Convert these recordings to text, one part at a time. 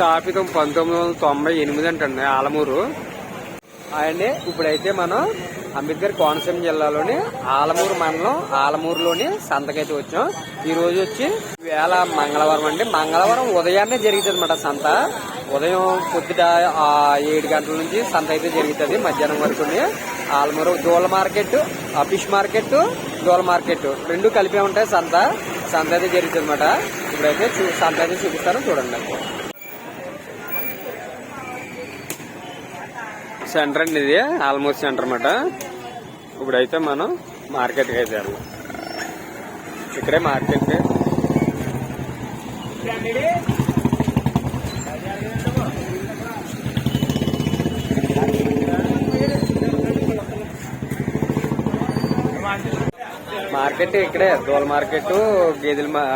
స్థాపితం పంతొమ్మిది వందల తొంభై ఎనిమిది అంటండి ఆలమూరు. అండి ఇప్పుడైతే మనం అంబేద్కర్ కోనసీమ జిల్లాలోని ఆలమూరు మండలం ఆలమూరులోని సంతకైతే వచ్చాం. ఈ రోజు వచ్చి వేళ మంగళవారం అండి. మంగళవారం ఉదయాన్నే జరుగుతుంది అనమాట సంత. ఉదయం పొద్దుట ఏడు గంటల నుంచి సంత అయితే జరుగుతుంది. మధ్యాహ్నం వరకు Alamuru Dula market fish market Dula market రెండు కలిపే ఉంటాయి సంత. సంత అయితే జరుగుతుంది అనమాట ఇప్పుడైతే చూ- సంత అయితే చూపిస్తాను చూడండి. సెంటర్ అండి ఇది ఆల్మోస్ట్ సెంటర్ అన్నమాట. ఇప్పుడైతే మనం మార్కెట్కి అయితే వెళ్ళాం ఇక్కడే మార్కెట్. మార్కెట్ ఇక్కడే దోల మార్కెట్ గేదెల మా-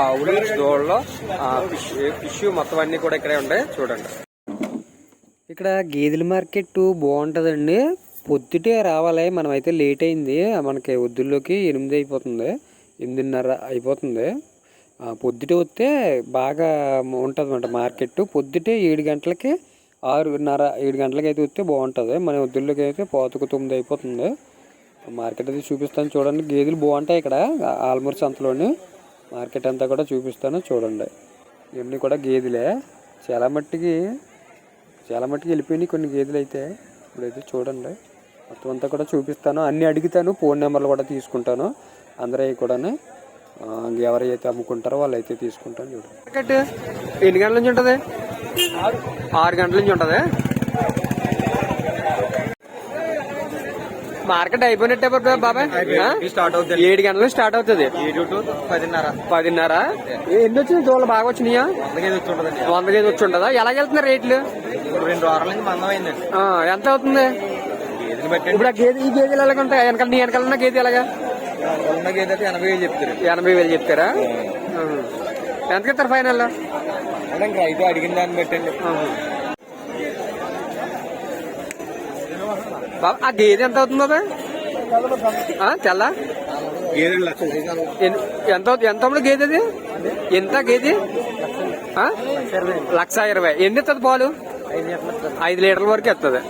ఆవులు దోళ్ళలో ఫిష్ ఫిష్ మొత్తం అన్ని కూడా ఇక్కడే ఉంటాయి చూడండి. ఇక్కడ గేదెల మార్కెట్ బాగుంటుందండి. పొద్దుటే రావాలి. మనమైతే లేట్ అయింది. మనకి వద్దుల్లోకి ఎనిమిది అయిపోతుంది. ఎనిమిదిన్నర అయిపోతుంది. ఆ, పొద్దుటే వస్తే బాగా ఉంటుంది అనమాట మార్కెట్ పొద్దుటే ఏడు గంటలకి ఆరున్నర ఏడు గంటలకి అయితే వస్తే బాగుంటుంది. మన వద్దుల్లోకి అయితే పోతుకు తొమ్మిది అయిపోతుంది. మార్కెట్ అయితే చూపిస్తాను చూడండి. గేదెలు బాగుంటాయి ఇక్కడ. ఆల్మూర్ సంతలోని మార్కెట్ అంతా కూడా చూపిస్తాను చూడండి. ఇవన్నీ కూడా గేదెలే. చాలా మట్టికి చాలా మట్టుకు వెళ్ళిపోయినాయి కొన్ని గేదెలు అయితే. ఇప్పుడైతే చూడండి. మొత్తం అంతా కూడా చూపిస్తాను. అన్నీ అడుగుతాను. ఫోన్ నెంబర్లు కూడా తీసుకుంటాను. అందరూ కూడా ఎవరైతే అమ్ముకుంటారో వాళ్ళు అయితే తీసుకుంటాను చూడండి. ఎన్ని గంటల నుంచి ఉంటుంది? ఆరు గంటల నుంచి ఉంటుంది? మార్కెట్ అయిపోయినట్టే బాబాయ్. బాబాయ్ ఆ? స్టార్ట్ అవుతుంది. ఏడు గంటలకు స్టార్ట్ అవుతుంది. పదిన్నర. పదిన్నర? ఎన్ని వచ్చినాయి? దోళ్ళు బాగా వచ్చినాయా? వంద కేజీ వచ్చి ఉంటుందా ఎలా వెళ్తున్నాయి రేట్లు? రెండు వారాల నుంచి మందం అయిందండి. ఆ, ఎంత అవుతుంది? ఇప్పుడు ఆ గేదె ఈ గేదెలు ఎలాగ ఉంటాయి? వెనకాల నీ వెనకాల ఉన్న గేదె ఎలాగా? ఉన్న గేదె అయితే ఎనభై వేలు చెప్తారు. ఎనభై వేలు చెప్తారా? ఆహా. ఎంత ఇస్తారు ఫైనల్? అంటే ఇంకా రైతు అడిగిన దాన్ని బట్టండి ఆ గేదె ఎంత అవుతుంది బాబా? తెల్ల? ఎంత అవుతుంది? ఎంత అమ్ముడు గేదె అది ఎంత గేదె లక్ష ఇరవై. ఎన్ని ఇస్తుంది పాలు? ఐదు లీటర్ల వరకు ఇస్తుంది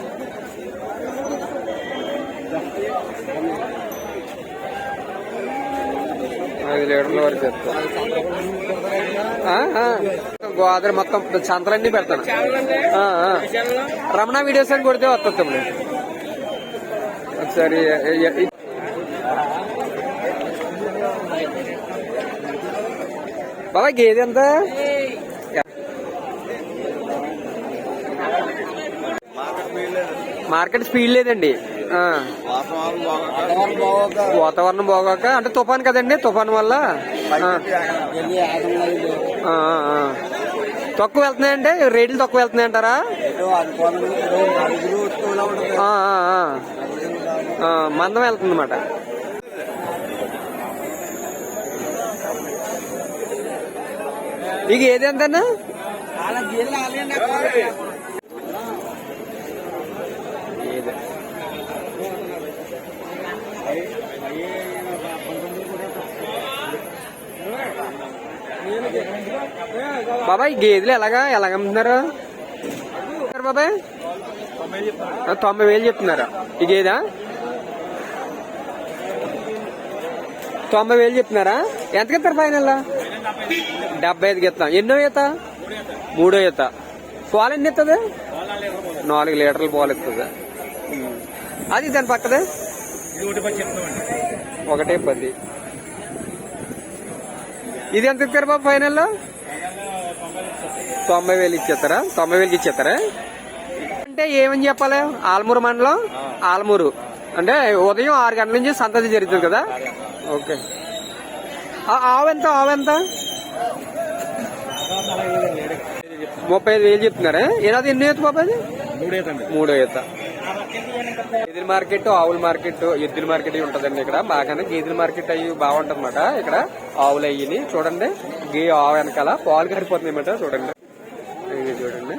ఐదు లీటర్ల వరకు ఇస్తుంది గోదావరి మొత్తం సంతలన్నీ పెడతాను. రమణ వీడియోస్ అని కొడితే వస్తుంది తమ్ముడు. ఒకసారి బాబా గేదె ఎంత? మార్కెట్ స్పీడ్ లేదండి. వాతావరణం బాగోక అంటే తుఫాన్ కదండి తుఫాన్ వల్ల? తక్కువ వెళ్తున్నాయంటే రేట్లు తక్కువ వెళ్తున్నాయి అంటారా మందం వెళ్తుంది అన్నమాట ఇక ఏది ఎంతన్నా? బాబాయ్ గేదెలు ఎలాగా ఎలాగ అమ్ముతున్నారు? బాబాయ్ తొంభై వేలు చెప్తున్నారా? ఈ గేదా? తొంభై వేలు చెప్తున్నారా ఎంతకి ఇస్తారు ఫైనల్ డెబ్బై ఐదుకి ఇస్తాం ఎన్నో ఈత? మూడో ఈత. పాలు ఎన్ని ఇస్తుంది నాలుగు లీటర్ల పాలు ఇస్తుంది అది దాని పక్కదే? ఒకటే పది. ఇది ఎంత ఇస్తారు బాబు ఫైనల్లో తొంభై వేలు ఇచ్చేస్తారా? తొంభై వేలకి ఇచ్చేస్తారా? అంటే ఏమని చెప్పాలి? ఆలమూరు మండలం? ఆలమూరు. అంటే ఉదయం ఆరు గంటల నుంచి సంతతి జరుగుతుంది కదా? ఓకే. ఆ ఆవు ఎంత? ఆవు ఎంత? ముప్పై ఐదు వేలు చెప్తున్నారా? ఏడాది ఎన్ని ఈత బాబు అది? మూడో ఈత గేదెల మార్కెట్ ఆవుల మార్కెట్ ఎద్దుల మార్కెట్ ఉంటదండి ఇక్కడ. బాగానే గేదెల మార్కెట్ అవి బాగుంటది అనమాట ఇక్కడ. ఆవులు అయ్యి చూడండి. గే ఆవు వెనకాల పాలు కడిపోతుంది అనమాట చూడండి చూడండి.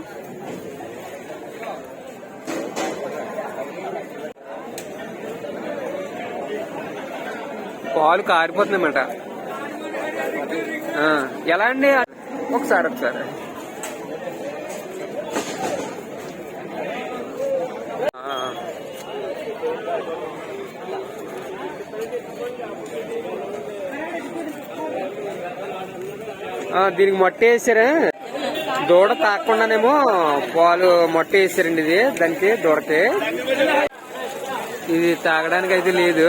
పాలు కారిపోతుందన్నమాట ఎలా అండి? ఒకసారి ఒకసారి. దీనికి మొట్ట వేసారా? దూడ తాకుండానేమో పాలు మొట్ట వేసారండి ఇది. దానికి దూడకి. ఇది తాగడానికి అయితే లేదు.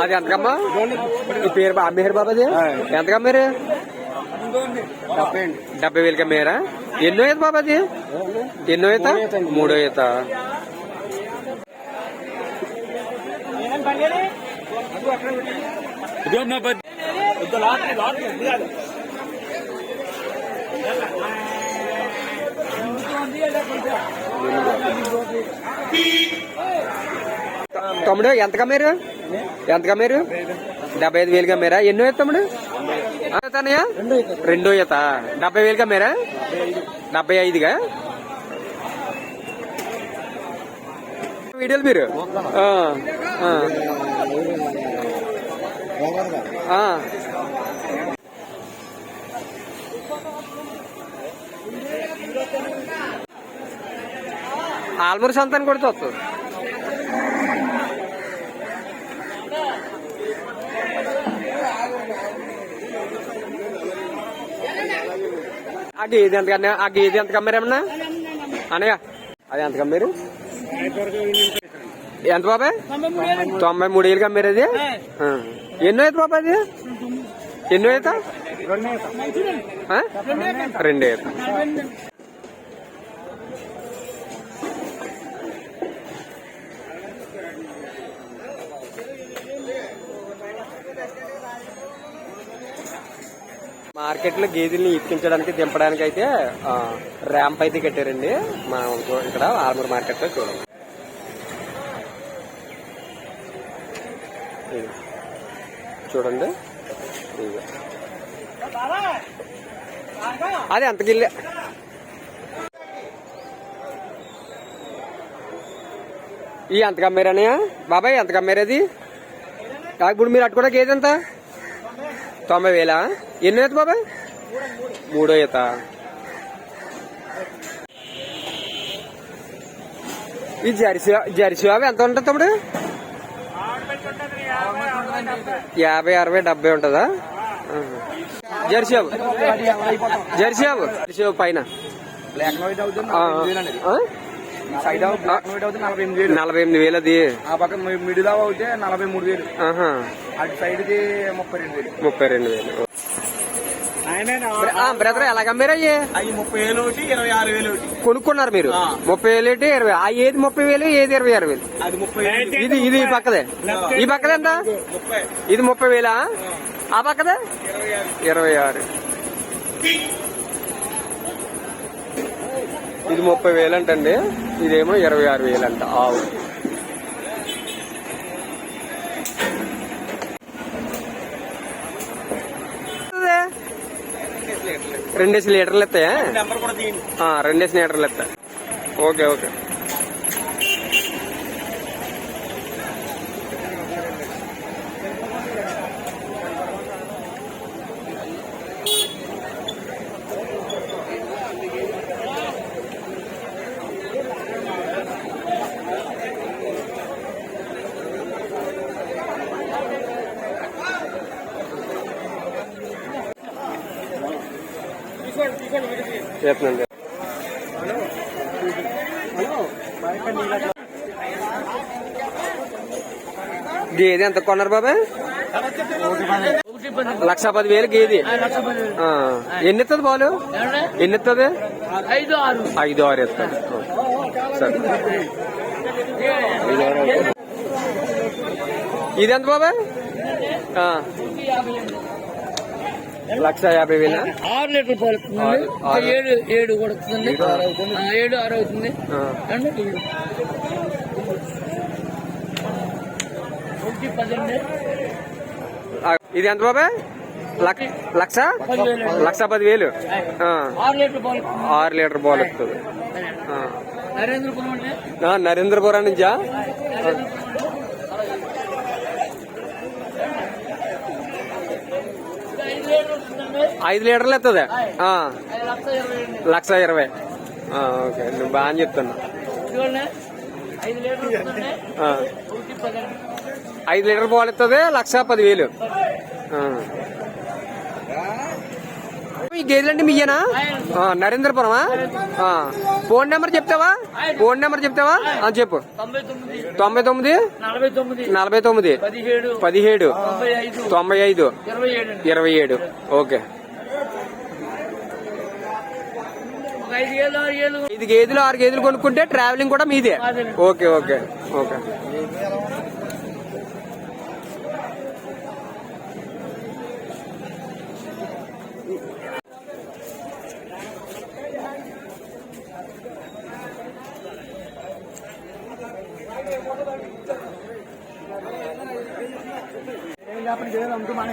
అది ఎంతకమ్మా ఈ పేరు బా- అమ్మేరు బాబాది ఎంతకమ్మారు డెబ్బై వేలకి అమ్మారా ఎన్నో ఈత బాబాది ఎన్నో ఈత మూడో ఈత తమ్ముడు ఎంత కమ్మారు? ఎంత కమ్మారు? డెబ్బై ఐదు వేలు కమ్మారా? ఎన్నో ఈత తమ్ముడు? ఆ, రెండో ఈత. డెబ్బై వేలు కమ్మారా? డెబ్బై ఐదుగా? వీడియోలు మీరు ఆ, ఆ. ఆ. ఆల్మూరు సంతాన్ని కూడా చూస్తుంది ఆ గేదె ఎంత కన్నా ఆ గేదె ఎంత కమ్మారేమన్నా అనయ్య అది ఎంత కమ్మారు? ఎంత బాబాయ్? తొంభై మూడు వేలు కమ్మారు అది. ఎన్నో అయితే బాబాయ్ అది? ఎన్నో అయితే రెండు మార్కెట్లో గేదెల్ని ఇప్పించడానికి దింపడానికి అయితే ర్యాంప్ అయితే కట్టారండి. మా ఇక్కడ ఆర్మూర్ మార్కెట్లో చూడండి. చూడండి. అది ఎంత గిల్లే ఈ ఎంత కమ్మారనయ్య బాబాయ్ ఎంత కమ్మారు అది ఇప్పుడు మీరు అట్టుకోవడానికి ఏదంతా ఎంత? తొంభై వేలా ఎన్నో ఈత బాబాయ్? మూడో ఈత ఈ జెర్సీ జెర్సీ బాబు ఎంత ఉంటుంది తమ్ముడు? యాభై అరవై డెబ్బై ఉంటుందా. జెర్సీ బాబు జెర్సీ బాబు జెర్సీ పైన. సైడ్ బ్లాక్ వైట్ అవుతుంది నలభై ఎనిమిది వేలు. నలభై ఎనిమిది వేలు అది ఆ పక్క మి- మిడిల్ అవుతే నలభై మూడు వేలు. అటు సైడ్కి ముప్పై రెండు వేలు. ముప్పై రెండు వేలు. బ్రదర్ ఎలాగ మీరు అయ్యి? అవి ముప్పై వేలు ఒకటి ఇరవై ఆరు వేలు ఒకటి. కొనుక్కున్నారు మీరు. ముప్పై వేలు ఏంటి ఇరవై? ఆ ఏది ముప్పై వేలు ఏది ఇరవై ఆరు వేలు? ఇది ఇది ఈ పక్కదే. ఈ పక్కదే ఎంత? ఇది ముప్పై వేలా? ఆ. పక్కదే? ఇరవై ఆరు. ఇది ముప్పై వేలు అంటండి ఇదేమో ఇరవై ఆరు వేలు అంట ఆవు. రెండేసి లీటర్లు ఎత్తాయా? రెండేసి లీటర్లు ఎత్తా ఓకే ఓకే. చేస్తున్నాను. గేదె ఎంత కొన్నారు బాబాయ్ లక్ష పది వేలు గేది ఆ, ఎన్ని ఇస్తుంది బాలు? ఎన్ని ఇస్తుంది ఐదు ఆరు ఐదు ఆరు ఇస్తుంది సరే ఆరు అవుతుంది. ఇది ఎంత బాబాయ్ ఆ, లక్ష యాభై వేలా? ఆరు లీటర్ పాలు. ఏడు ఏడు కూడా ఏడు ఆరు అవుతుంది? ఇది. ఎంత బాబాయ్ లక్ష లక్ష? లక్ష పది వేలు ఆ, ఆరు లీటర్ బాల్ వస్తుంది నరేంద్రపురం నుంచా ఐదు లీటర్ వస్తుందండి ఐదు లీటర్లు ఎత్తది? లక్ష ఇరవై ఓకే. నువ్వు బాగా చెప్తున్నా. ఐదు లీటర్ పాలు ఇస్తుంది లక్ష పదివేలు. ఈ గేదెలండి మీయేనా నరేంద్రపురమా. ఫోన్ నెంబర్ చెప్తావా? ఫోన్ నెంబర్ చెప్తావా? ఆ, చెప్పు. తొంభై తొమ్మిది. నలభై తొమ్మిది. పదిహేడు. తొంభై ఐదు. ఇరవై ఏడు. ఓకే ఒక ఐదు ఐదు గేదెలు ఆరు గేదెలు కొనుక్కుంటే ట్రావెలింగ్ కూడా మీదే. Okay okay okay. మన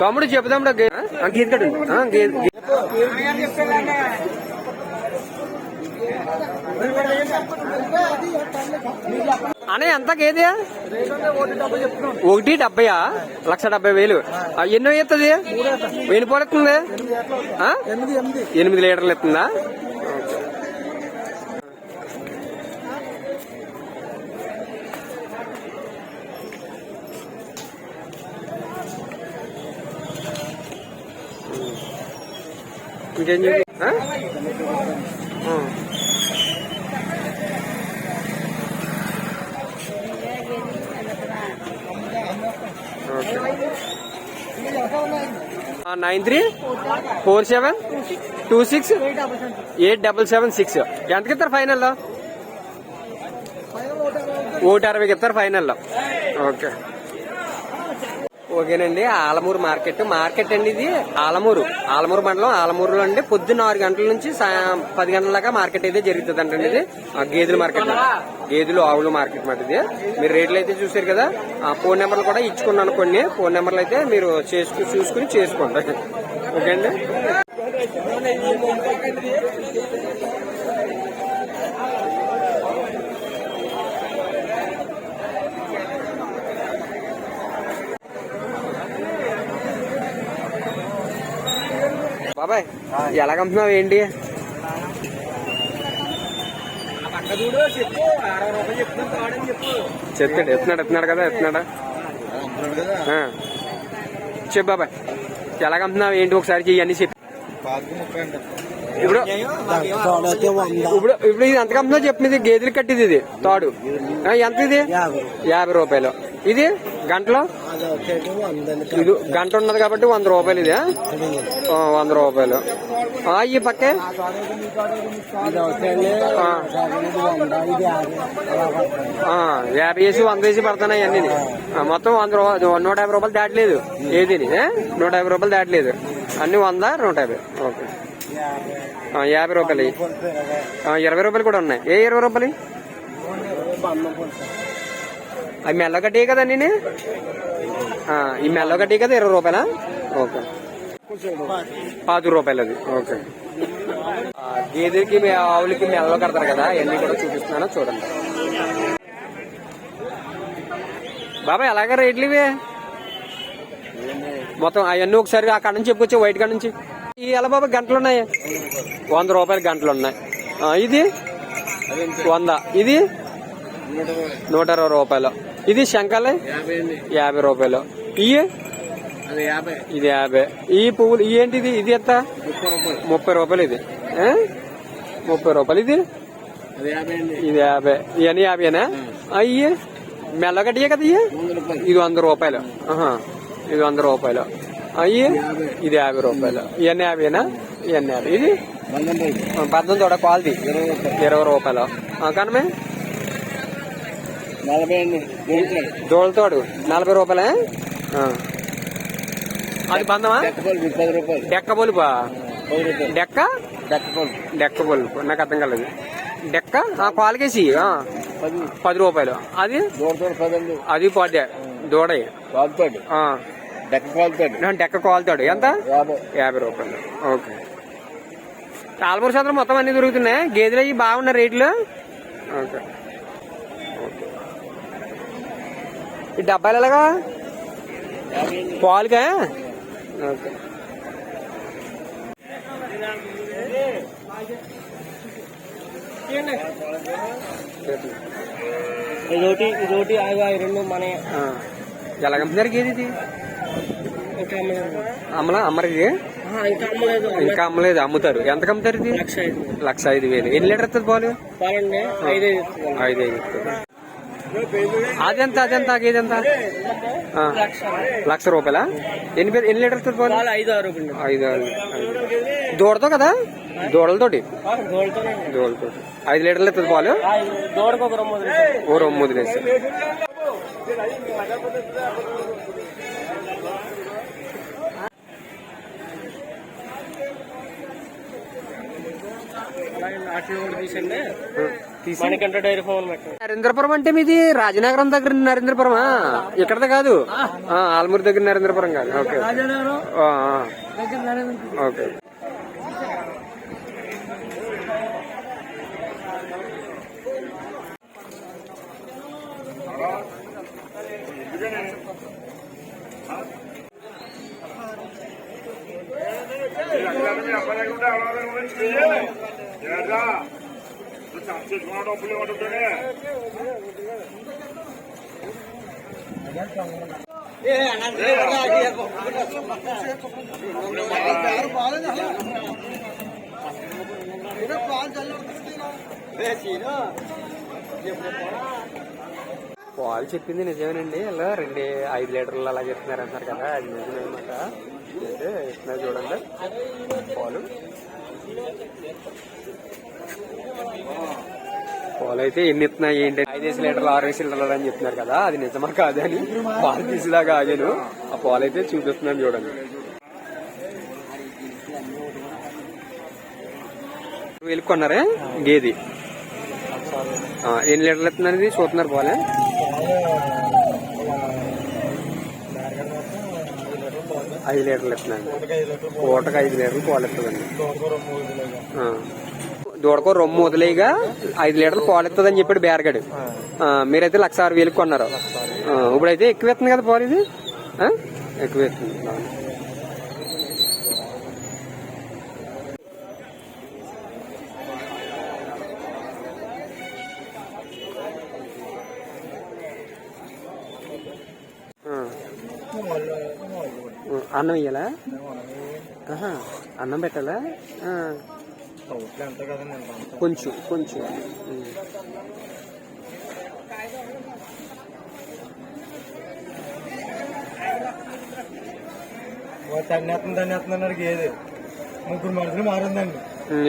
తమ్ముడు తమ్ముడు గే- ఆ, గీత అనే ఎంతకేది ఒకటి డెబ్బయా? లక్ష డెబ్బై వేలు. ఆ, ఎన్నో ఎత్తుంది? ఎన్ని ఎనిమిది లీటర్లు ఎత్తుందా? ఇంకేం nine three four seven two six eight double seven six. ఎంతకి ఇస్తారు ఫైనల్లో ఒకటి అరవైకి ఇస్తారు ఫైనల్లో. ఓకే. ఓకేనండి ఆలమూరు మార్కెట్. మార్కెట్ అండి ఇది ఆలమూరు. ఆలమూరు మండలం ఆలమూరులో అండి. పొద్దున్న ఆరు గంటల నుంచి పది గంటల దాకా మార్కెట్ అయితే జరుగుతుంది అంటండి ఇది. గేదెల మార్కెట్ గేదెలు ఆవులు మార్కెట్ మాట ఇది. మీరు రేట్లు అయితే చూసారు కదా. ఆ ఫోన్ నెంబర్లు కూడా ఇచ్చుకున్నాను కొన్ని. ఫోన్ నెంబర్లు అయితే మీరు చేసుకు చూసుకుని చేసుకోండి. ఓకే అండి బాబాయ్ ఎలాగమ్ముతున్నావు ఏంటి? చెప్తాడు ఎత్తున్నాడు ఎత్తున్నాడు కదా ఎత్తున్నాడా? చెప్పు బాబాయ్ ఎలాగమ్ముతున్నావు ఏంటి? ఒకసారి చెయ్యి చెప్పి. ఇప్పుడు ఇప్పుడు ఇప్పుడు ఇది ఎంత కమ్ముతుందో చెప్పింది గేదెలు కట్టిది ఇది తాడు. ఎంత ఇది? యాభై రూపాయలు. ఇది గంటలో? ఇది గంట ఉన్నది కాబట్టి వంద రూపాయలు ఇది వంద రూపాయలు. ఈ పక్కే? యాభై వేసి వంద వేసి పడుతున్నాయి అన్ని మొత్తం వంద రూపాయలు నూట యాభై రూపాయలు దాటలేదు. ఏది నూట యాభై రూపాయలు దాటలేదు. అన్ని వంద నూట యాభై. ఓకే. యాభై రూపాయలు. ఇరవై రూపాయలు కూడా ఉన్నాయి. ఏ ఇరవై రూపాయలు? అవి మెల్ల కట్టే కదా నేను ఈ మెల్ల కదా ఇరవై రూపాయలా? ఓకే. పాతి రూపాయలు అది ఓకే. గేదెకి గేదెలకి ఆవులకి మెల్ల కడతారు కదా ఇవన్నీ కూడా చూపిస్తున్నాను చూడండి. బాబాయ్ ఎలాగ రేట్లు ఇవి? మొత్తం అవన్నీ ఒకసారి అక్కడ నుంచి చెప్పుకొచ్చే వైట్ కాడ నుంచి. ఈ ఎలా బాబా గంటలు ఉన్నాయి వంద రూపాయలు గంటలు ఉన్నాయి ఇది? వంద. ఇది? నూట ఇరవై రూపాయలు. ఇది శంకలే యాభై రూపాయలు. ఇవి ఇది యాభై. ఈ పువ్వులు ఏంటిది? ఇది ఎంత? ముప్పై రూపాయలు. ఇది? ముప్పై రూపాయలు ఇది? ఇది యాభై. ఇవన్నీ యాభైనా అయ్యి మెల్లగడ్డియే కదా ఇవి ఇది వంద రూపాయలు. ఆహా. ఇది వంద రూపాయలు. అయ్యి ఇది యాభై. రూపాయలు. ఇవన్నీ యాభైనా ఇవన్నీ యాభై. ఇది? పద్దెనిమిది తోడ క్వాలిటీ. ఇరవై రూపాయలు. కనమే? దోళతోడు నలభై రూపాయలే. అది రూపాయలు. డెక్క బొలుపా డెక్క? డెక్క బొలుపు నాకు అర్థం కాలేదు. డెక్క? ఆ, పది. రూపాయలు. అది? అది పోతే దూడ డెక్క కాలుతాడు ఎంత? యాభై. రూపాయలు. ఓకే. తాళపూర్ సంతలో మొత్తం అన్ని దొరుకుతున్నాయి? గేదెలు అవి బాగున్నాయి రేట్లు? ఓకే. ఈ డబ్బాలు ఎలాగా? పాలుగా ఓకే. ఇదొకటి ఇదొకటి అవి అవి రెండు మన. ఆ. ఎలాగమ్ముతున్నారు గేదె ఇది? అమ్మలా? అమ్మరికి ఇంకా అమ్మలేదు. ఇంకా అమ్మలేదు అమ్ముతారు. ఎంత అమ్ముతారు ఇది? లక్ష ఐదు. లక్ష ఐదు వేలు. ఎన్ని లీటర్ ఇస్తుంది పాలు? పాలండి ఐదు ఐదు ఐదు. అదెంత అదెంత ఆ. లక్ష రూపాయలా? ఎన్ని పే- ఎన్ని లీటర్ ఇస్తుంది పాలు పాలు ఐదు ఆరు ఐదు. దూడతో కదా? దూడలతోటి? దూడలతో ఐదు లీటర్లు ఇస్తుంది పాలు ఓ రొమ్ము వదిలేసి డైరీ నరేంద్రపురం అంటే మీది రాజనగరం దగ్గర నరేంద్రపురమా ఇక్కడది కాదు. ఆ, ఆల్మూరు దగ్గర నరేంద్రపురం కాదు. ఓకే. ఆ, పాలు చెప్పింది నిజమేనండి. ఇలా రెండు ఐదు లీటర్లు అలా చెప్తున్నారు అంటారు కదా అది నిజమేనమాట అయితే ఇస్తున్నారు చూడండి. పాలు పాలు అయితే ఎన్ని ఇస్తున్నాయి ఏంటి? ఐదేసి లీటర్లు ఆరేసి లీటర్లు అని చెప్తున్నారు కదా అది నిజమా కాదని పాలు తీసేలాగా ఆగాను ఆ పాలు అయితే చూపిస్తున్నాను చూడండి. వెళ్ళి కొన్నారే? గేది. ఎన్ని లీటర్లు ఇస్తున్నారు ఇది చూస్తున్నారు పాలే. ఐదు లీటర్లు ఇస్తున్నాను పూటకు ఐదు లీటర్లు పాలు ఇస్తుందండి దూడకో రొమ్ము వదిలేయగా ఐదు లీటర్లు పాలు ఇస్తుందని చెప్పాడు బేరగాడు. మీరైతే లక్ష ఆరు వేలకు కొన్నారు. ఇప్పుడైతే ఎక్కువ ఇస్తుంది కదా పాలు ఇది? ఎక్కువ ఇస్తుంది. అన్నం ఇయ్యాలా? అన్నం పెట్టాలా. కొంచెం కొంచెం. ఏది? ముగ్గురు మనుషులు మారిందండి.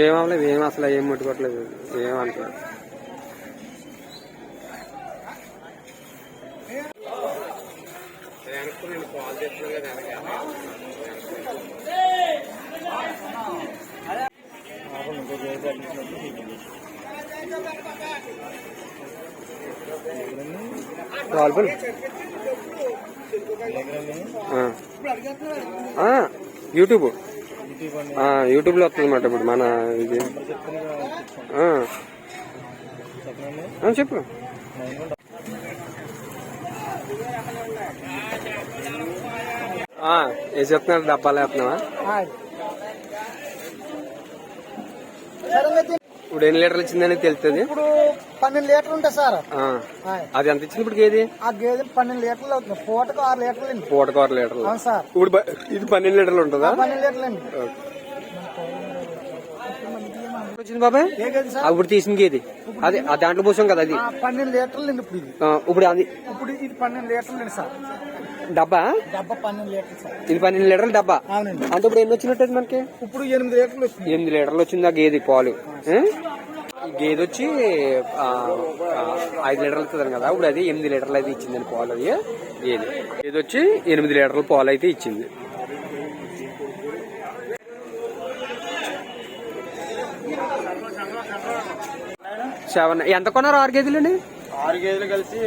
ఏం అవ్వలేదు ఏం అసలు ఏం ముట్టుకోవట్లేదు ఏం అంటలేదు పాల్పల్ యూట్యూబ్ ఆ, యూట్యూబ్లో వస్తుంది అన్నమాట ఇప్పుడు మన ఇది. చెప్పు. ఏ చెప్తున్నారు? డబ్బాలు వేస్తున్నావా? ఇప్పుడు ఎన్ని లీటర్లు ఇచ్చిందని తెలుస్తుంది. ఇప్పుడు పన్నెండు లీటర్లు ఉంటాయి సార్. ఆ. అది ఎంత ఇచ్చింది ఇప్పుడు ఏది ఆ గేదె పన్నెండు లీటర్లు అవుతుంది. పూటకు ఆరు లీటర్లు అండి. పూటకు ఆరు లీటర్లు. అవును సార్. ఇప్పుడు ఇది పన్నెండు లీటర్లు ఉంటుందా? పన్నెండు లీటర్లు అండి. వచ్చింది బాబాయ్? ఏ గేదె సార్? ఆ, ఇప్పుడు తీసింది ఏది అదే ఆ దాంట్లో పోసాం కదా అది. ఆ, పన్నెండు లీటర్లు ఇప్పుడు ఇది. ఆ, ఇప్పుడు అది ఇప్పుడు ఇది పన్నెండు లీటర్లు సార్. డబ్బా? డబ్బా పన్నెండు లీటర్లు సార్. ఇది పన్నెండు లీటర్ల డబ్బా? అవునండి. అంటే ఇప్పుడు ఎన్ని వచ్చినట్టు మనకి? ఇప్పుడు ఎనిమిది లీటర్లు వస్తుంది ఎనిమిది లీటర్లు వచ్చింది ఆ గేదె పాలు? ఈ గేదె వచ్చి ఆ, ఆ, ఐదు లీటర్లు ఇస్తుంది కదా? ఇప్పుడు అది ఎనిమిది లీటర్లు అయితే ఇచ్చిందండి పాలు అది గేదె. గేదె వచ్చి ఎనిమిది లీటర్ల పాలు అయితే ఇచ్చింది. సెవెన్ ఎంత కొన్నారు ఆరు గేదెలండి? ఆరు గేదెలు కలిసి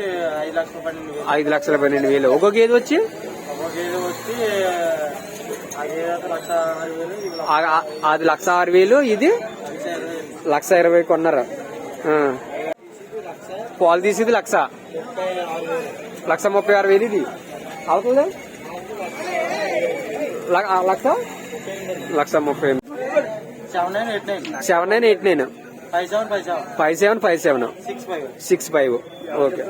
ఐదు లక్షల పన్నెండు వేలు. ఐదు లక్షల పన్నెండు వేలు. ఒక గేదె వచ్చి? ఒక గేదె వచ్చి అది లక్ష ఆరు వేలు ఇది లక్ష ఇరవై కొన్నారు. పాలు తీసేది లక్ష. లక్ష ముప్పై ఆరు వేలు ఇది. అవుతుందా? లక్ష? లక్ష ముప్పై seven nine eight nine. Seven nine eight nine. Five seven five seven. Six five. Okay.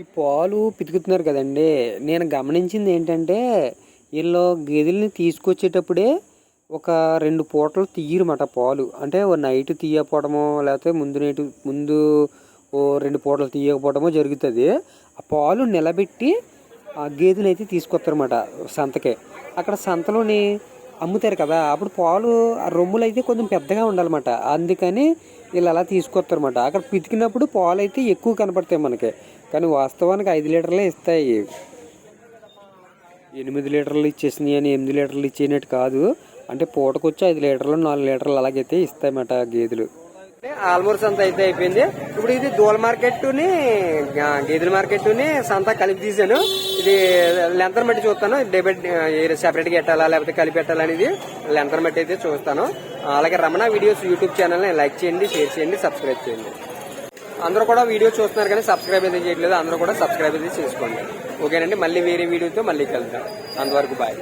ఈ పాలు పితుకుతున్నారు కదండి. నేను గమనించింది ఏంటంటే వీళ్ళు గేదెల్ని తీసుకొచ్చేటప్పుడే ఒక రెండు పూటలు తీయరన్నమాట పాలు. అంటే నైట్ తీయకపోవడమో లేకపోతే ముందు నైట్ ముందు ఓ రెండు పూటలు తీయకపోవడమో జరుగుతుంది. ఆ పాలు నిలబెట్టి ఆ గేదెని అయితే తీసుకొస్తారన్నమాట సంతకే. అక్కడ సంతలోని అమ్ముతారు కదా అప్పుడు పాలు ఆ రొమ్ములు అయితే కొంచెం పెద్దగా ఉండాలన్నమాట. అందుకని వీళ్ళు అలా తీసుకొస్తారన్నమాట అక్కడ పితికినప్పుడు పాలు అయితే ఎక్కువ కనపడతాయి మనకి. కానీ వాస్తవానికి ఐదు లీటర్లే ఇస్తాయి. ఎనిమిది లీటర్లు ఇచ్చేసినాయి అని ఎనిమిది లీటర్లు ఇచ్చేనట్టు కాదు. అంటే పూటకొచ్చి ఐదు లీటర్లు నాలుగు లీటర్లు అలాగైతే ఇస్తాయన్నమాట గేదెలు. ఆల్మోస్ట్ అంతా అయితే అయిపోయింది. ఇప్పుడు ఇది దూల మార్కెట్ని గేదెల మార్కెట్ని సంత కలిపి తీసాను. ఇది లెంతర్ బట్టి చూస్తాను. డెబిట్ సెపరేట్గా పెట్టాలా లేకపోతే కలిపి పెట్టాలా అనేది లెంతర్ బట్టి అయితే చూస్తాను. అలాగే రమణ వీడియోస్ యూట్యూబ్ ఛానల్ని లైక్ చేయండి షేర్ చేయండి సబ్స్క్రైబ్ చేయండి. అందరూ కూడా వీడియో చూస్తున్నారు కానీ సబ్స్క్రైబ్ అయితే చేయట్లేదు. అందరూ కూడా సబ్స్క్రైబ్ అయితే చేసుకోండి. ఓకేనండి. మళ్ళీ వేరే వీడియోతో మళ్ళీ కలుద్దాం. అంతవరకు బాయ్.